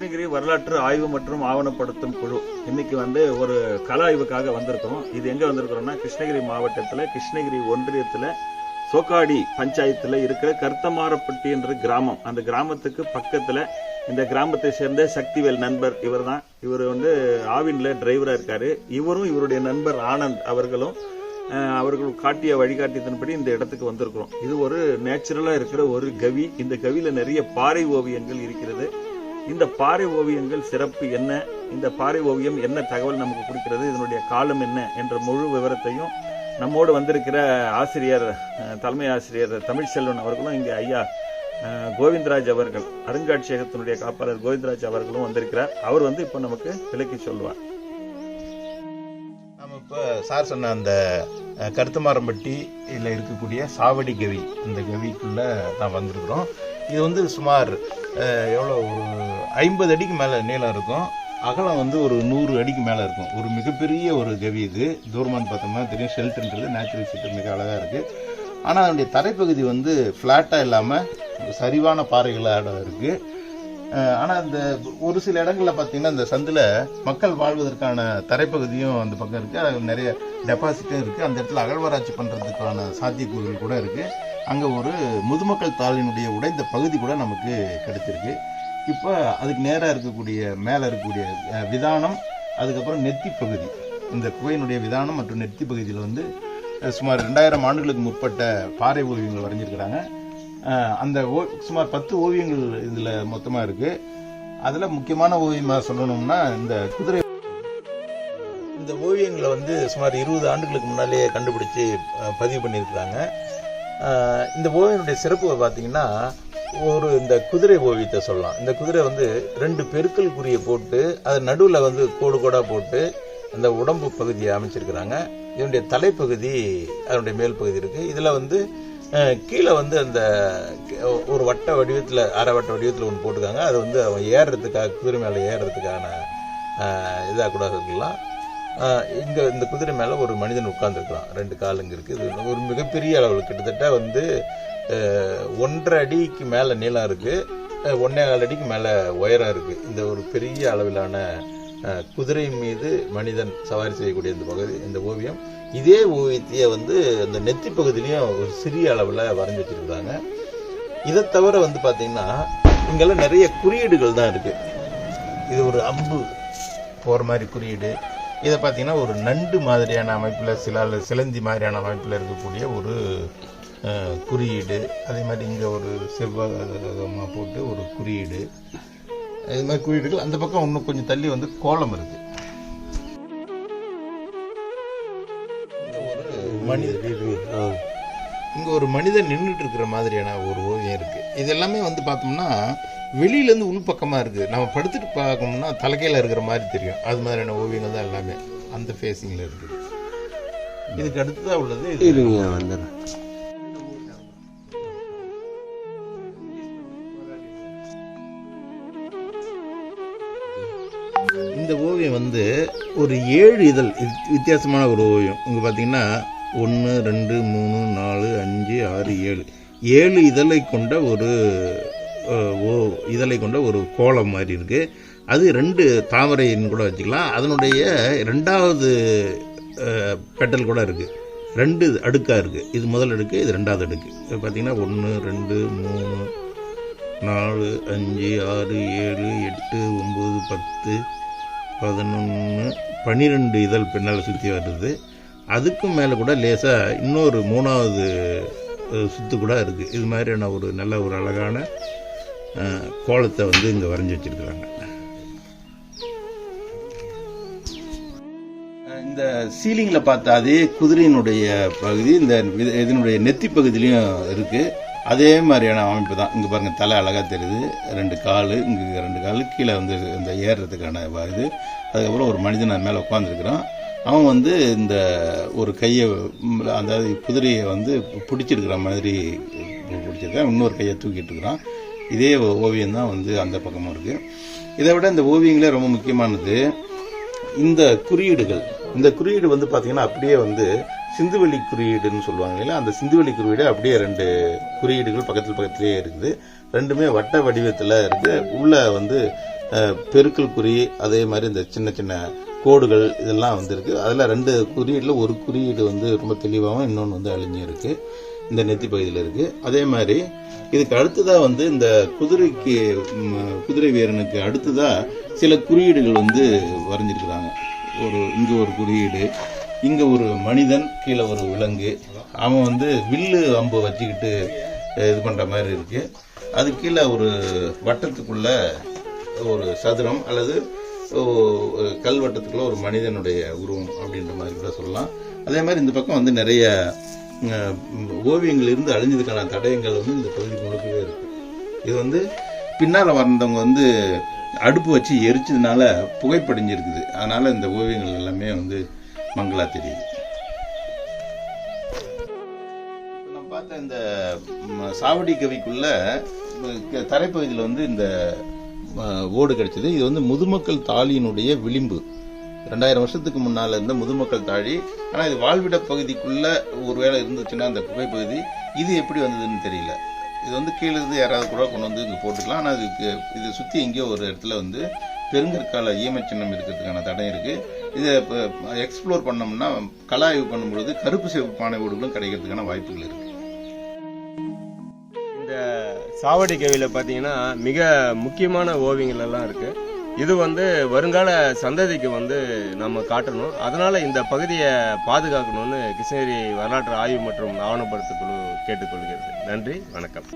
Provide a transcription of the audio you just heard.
கிருஷ்ணகிரி வரலாற்று ஆய்வு மற்றும் ஆவணப்படுத்தும் குழு. இன்னைக்கு வந்து ஒரு கல ஆய்வுக்காக வந்திருக்கோம் இது எங்க வந்திருக்கிறோம்னா கிருஷ்ணகிரி மாவட்டத்தில் கிருஷ்ணகிரி ஒன்றியத்தில் சோக்காடி பஞ்சாயத்தில் இருக்கிற கர்த்தமாரப்பட்டி என்ற கிராமம். அந்த கிராமத்துக்கு பக்கத்தில் இந்த கிராமத்தை சேர்ந்த சக்திவேல் நண்பர் இவர்தான். இவர் வந்து ஆவின்ல டிரைவராக இருக்காரு. இவரும் இவருடைய நண்பர் ஆனந்த் அவர்களும் அவர்கள் காட்டிய வழிகாட்டியதன்படி இந்த இடத்துக்கு வந்திருக்கிறோம். இது ஒரு நேச்சுரலா இருக்கிற ஒரு கவி. இந்த கவியில நிறைய பாறை ஓவியங்கள் இருக்கிறது. இந்த பாறை ஓவியங்கள் சிறப்பு என்ன? இந்த பாறை ஓவியம் என்ன தகவல் நமக்கு கொடுக்கிறது? இதனுடைய காலம் என்ன? என்ற முழு விவரத்தையும் நம்மோடு வந்திருக்கிற ஆசிரியர் தலைமை ஆசிரியர் தமிழ்செல்வன் அவர்களும் இங்கே ஐயா கோவிந்தராஜ் அவர்கள் அருங்காட்சியகத்தினுடைய காப்பாளர் கோவிந்தராஜ் அவர்களும் வந்திருக்கிறார். அவர் வந்து இப்போ நமக்கு விளக்கி சொல்லுவார். நம்ம இப்போ சார் சொன்ன அந்த கருத்துமாரம்பட்டி இல்லை இருக்கக்கூடிய சாவடி கவி அந்த கவிக்குள்ளே தான் வந்திருக்கிறோம். இது வந்து சுமார் எவ்வளோ ஒரு ஐம்பது அடிக்கு மேலே நீளம் இருக்கும். அகலம் வந்து ஒரு நூறு அடிக்கு மேலே இருக்கும். ஒரு மிகப்பெரிய ஒரு கவி இது. தூரமான்னு பார்த்தோம்னா தெரியும் ஷெல்டர்ன்றது நேச்சுரல் ஷெல்டர் மிக அழகாக இருக்குது ஆனால் அதனுடைய தரைப்பகுதி வந்து ஃப்ளாட்டாக இல்லாமல் சரிவான பாறைகளாக இருக்குது ஆனால் இந்த ஒரு சில இடங்களில் பார்த்தீங்கன்னா இந்த சந்தில் மக்கள் வாழ்வதற்கான தரைப்பகுதியும் அந்த பக்கம் இருக்குது அது நிறைய டெபாசிட்டும் இருக்குது அந்த இடத்துல அகழ்வாராய்ச்சி பண்ணுறதுக்கான சாத்தியக்கூறுகள் கூட இருக்குது அங்கே ஒரு முதுமக்கள் தாளினுடைய உடைந்த பகுதி கூட நமக்கு கிடைச்சிருக்கு. இப்போ அதுக்கு நேராக இருக்கக்கூடிய மேலே இருக்கக்கூடிய விதானம் அதுக்கப்புறம் நெத்தி பகுதி. இந்த குகையினுடைய விதானம் மற்றும் நெத்தி பகுதியில் வந்து சுமார் ரெண்டாயிரம் ஆண்டுகளுக்கு முற்பட்ட பாறை ஓவியங்கள் வரைஞ்சிருக்கிறாங்க. அந்த ஓ சுமார் பத்து ஓவியங்கள் இதில் மொத்தமாக இருக்குது அதில் முக்கியமான ஓவியமாக சொல்லணும்னா இந்த குதிரை இந்த ஓவியங்களை வந்து சுமார் இருபது ஆண்டுகளுக்கு முன்னாலே கண்டுபிடிச்சு பதிவு பண்ணியிருக்கிறாங்க. இந்த ஓவியனுடைய சிறப்பு பார்த்தீங்கன்னா ஒரு இந்த குதிரை ஓவியத்தை சொல்லலாம். இந்த குதிரை வந்து ரெண்டு பெருக்கல் குறியை போட்டு அது நடுவில் வந்து கோடு கோடாக போட்டு அந்த உடம்பு பகுதியை அமைச்சிருக்கிறாங்க. இதனுடைய தலைப்பகுதி அதனுடைய மேல் பகுதி இருக்குது இதில் வந்து கீழே வந்து அந்த ஒரு வட்ட வடிவத்தில் அரை வட்ட வடிவத்தில் ஒன்று போட்டுருக்காங்க. அது வந்து அவன் ஏறுறதுக்காக குதிரை மேலே ஏறுறதுக்கான இதாக கூட இருக்கலாம் இங்கே இந்த குதிரை மேலே ஒரு மனிதன் உட்கார்ந்துருக்கலாம் ரெண்டு காலுங்க இருக்குது இது ஒரு மிகப்பெரிய அளவில் கிட்டத்தட்ட வந்து ஒன்றரை அடிக்கு மேலே நீளம் இருக்குது ஒன்றே கால் அடிக்கு மேலே உயரம் இருக்குது இந்த ஒரு பெரிய அளவிலான குதிரை மீது மனிதன் சவாரி செய்யக்கூடிய இந்த பகுதி இந்த ஓவியம். இதே ஓவியத்தையே வந்து அந்த நெத்தி பகுதியிலையும் ஒரு சிறிய அளவில் வரைஞ்சி வச்சிருக்காங்க இதை தவிர வந்து பார்த்திங்கன்னா இங்கெல்லாம் நிறைய குறியீடுகள் தான் இருக்குது இது ஒரு அம்பு போகிற மாதிரி குறியீடு. இதை பார்த்தீங்கன்னா ஒரு நண்டு மாதிரியான அமைப்பில் சில சிலந்தி மாதிரியான அமைப்பில் இருக்கக்கூடிய ஒரு குறியீடு. அதே மாதிரி இங்கே ஒரு செவ்வகமாக போட்டு ஒரு குறியீடு. இது மாதிரி குறியீடுகள். அந்த பக்கம் இன்னும் கொஞ்சம் தள்ளி வந்து கோலம் இருக்கு. இங்க ஒரு இங்க ஒரு மனிதன் நின்றுட்டு இருக்கிற மாதிரியான ஒரு ஓவியம் இருக்கு. இது எல்லாமே வந்து பார்த்தோம்னா வெளியில இருந்து உள்பக்கமா இருக்கு. நம்ம படுத்துட்டு பார்க்கணும்னா தலைக்கையில இருக்கிற மாதிரி தெரியும். அது மாதிரியான ஓவியங்கள் தான் எல்லாமே அந்த ஃபேஸிங்ல இருக்குது இதுக்கு அடுத்ததா உள்ளது இது. இருங்க வந்துடுறேன். இந்த ஓவியம் வந்து ஒரு ஏழு இதழ் இது வித்தியாசமான ஒரு ஓவியம். இங்கே பார்த்தீங்கன்னா ஒன்று ரெண்டு மூணு நாலு அஞ்சு ஆறு ஏழு. ஏழு இதழை கொண்ட ஒரு ஓ இதழை கொண்ட ஒரு கோலம் மாதிரி இருக்குது அது ரெண்டு தாமரைன்னு கூட வச்சுக்கலாம். அதனுடைய ரெண்டாவது பெட்டல் கூட இருக்குது ரெண்டு அடுக்காக இருக்குது இது முதல் அடுக்கு இது ரெண்டாவது அடுக்கு. பார்த்திங்கன்னா பார்த்தீங்கன்னா ஒன்று ரெண்டு மூணு நாலு அஞ்சு ஆறு ஏழு எட்டு ஒம்பது பத்து பதினொன்று பன்னிரெண்டு இதழ் பின்னால் சுற்றி வருது. அதுக்கும் மேலே கூட லேசாக இன்னொரு மூணாவது சுத்து கூட இருக்குது இது மாதிரியான ஒரு நல்ல ஒரு அழகான கோலத்தை வந்து இங்கே வரைஞ்சி வச்சிருக்கிறாங்க. இந்த சீலிங்கில் பார்த்தா அதே குதிரையினுடைய பகுதி இந்த இது- இதனுடைய நெத்தி பகுதியிலையும் இருக்குது அதே மாதிரியான அமைப்பு தான். இங்கே பாருங்கள் தலை அழகாக தெரியுது. ரெண்டு கால் இங்கே ரெண்டு கால் கீழே வந்து இந்த ஏறுறதுக்கான இது. அதுக்கப்புறம் ஒரு மனிதன் அது மேலே உட்காந்துருக்குறான் அவன் வந்து இந்த ஒரு கையை அதாவது குதிரையை வந்து பிடிச்சிருக்கிற மாதிரி பிடிச்சிருக்கான். இன்னொரு கையை தூக்கிட்டு இருக்கிறான். இதே ஓவியம் தான் வந்து அந்த பக்கமும் இருக்குது இதை விட இந்த ஓவியங்களே ரொம்ப முக்கியமானது. இந்த குறியீடுகள் இந்த குறியீடு வந்து பார்த்தீங்கன்னா அப்படியே வந்து சிந்துவெளி குறியீடுன்னு சொல்லுவாங்க இல்லையா அந்த சிந்துவெளி குறியீடு அப்படியே ரெண்டு குறியீடுகள் பக்கத்தில் பக்கத்துலேயே இருக்குது. ரெண்டுமே வட்ட வடிவத்தில் இருக்குது உள்ள வந்து பெருக்கல் குறி அதே மாதிரி இந்த சின்ன சின்ன கோடுகள் இதெல்லாம் வந்திருக்கு. அதில் ரெண்டு குறியீடில் ஒரு குறியீடு வந்து ரொம்ப தெளிவாகவும் இன்னொன்று வந்து அழிஞ்சும் இந்த நெத்தி பகுதியில் இருக்கு. அதே மாதிரி இதுக்கு அடுத்ததாக வந்து இந்த குதிரைக்கு குதிரை வீரனுக்கு அடுத்ததாக சில குறியீடுகள் வந்து வரைஞ்சிருக்கிறாங்க. ஒரு இங்கே ஒரு குறியீடு இங்கே ஒரு மனிதன் கீழே ஒரு விலங்கு. அவன் வந்து வில்லு அம்பு வச்சுக்கிட்டு இது பண்ணுற மாதிரி இருக்குது அது கீழே ஒரு வட்டத்துக்குள்ளே ஒரு சதுரம் அல்லது ஒரு கல்வட்டத்துக்குள்ள ஒரு மனிதனுடைய உருவம் அப்படின்ற மாதிரி கூட சொல்லலாம். அதே மாதிரி இந்த பக்கம் வந்து நிறைய ஓவியங்கள் இருந்து அழிஞ்சதுக்கான தடயங்கள் வந்து இந்த பகுதி முழுக்கவே இருக்கு. இது வந்து பின்னால் வந்தவங்க வந்து அடுப்பு வச்சு எரிச்சதுனால புகைப்படிஞ்சிருக்குது. அதனால இந்த ஓவியங்கள் எல்லாமே வந்து மங்களா தெரியுது. நம்ம பார்த்த இந்த சாவடி கவிக்குள்ள தரைப்பகுதியில் வந்து இந்த ஓடு கிடைச்சது. இது வந்து முதுமக்கள் தாலியினுடைய விளிம்பு. ரெண்டாயிரம் வருஷத்துக்கு முன்னால இருந்த முதுமக்கள் தாழி ஆனா இது வாழ்விட பகுதிக்குள்ள ஒருவேளை இருந்துச்சுன்னா அந்த குகைப்பகுதி இது எப்படி வந்ததுன்னு தெரியல. இது வந்து கீழே இருந்து யாராவது கூட கொண்டு வந்து இங்க போட்டுக்கலாம். ஆனா அதுக்கு இதை சுத்தி எங்கேயோ ஒரு இடத்துல வந்து பெருங்கற்கால ஈமச்சின்னம் இருக்கிறதுக்கான தடை இருக்கு. இதை இப்போ எக்ஸ்ப்ளோர் பண்ணோம்னா கலாய்வு பண்ணும்பொழுது கருப்பு சிவப்பு பானை ஓடுகளும் கிடைக்கிறதுக்கான வாய்ப்புகள் இருக்கு. சாவடி கவியில் பார்த்தீங்கன்னா மிக முக்கியமான ஓவியங்கள் எல்லாம் இருக்கு. இது வந்து வருங்கால சந்ததிக்கு வந்து நம்ம காட்டணும். அதனால இந்த பகுதியை பாதுகாக்கணும்னு கிருஷ்ணகிரி வரலாற்று ஆய்வு மற்றும் ஆவணப்படுத்த குழு கேட்டுக்கொள்கிறது. நன்றி வணக்கம்.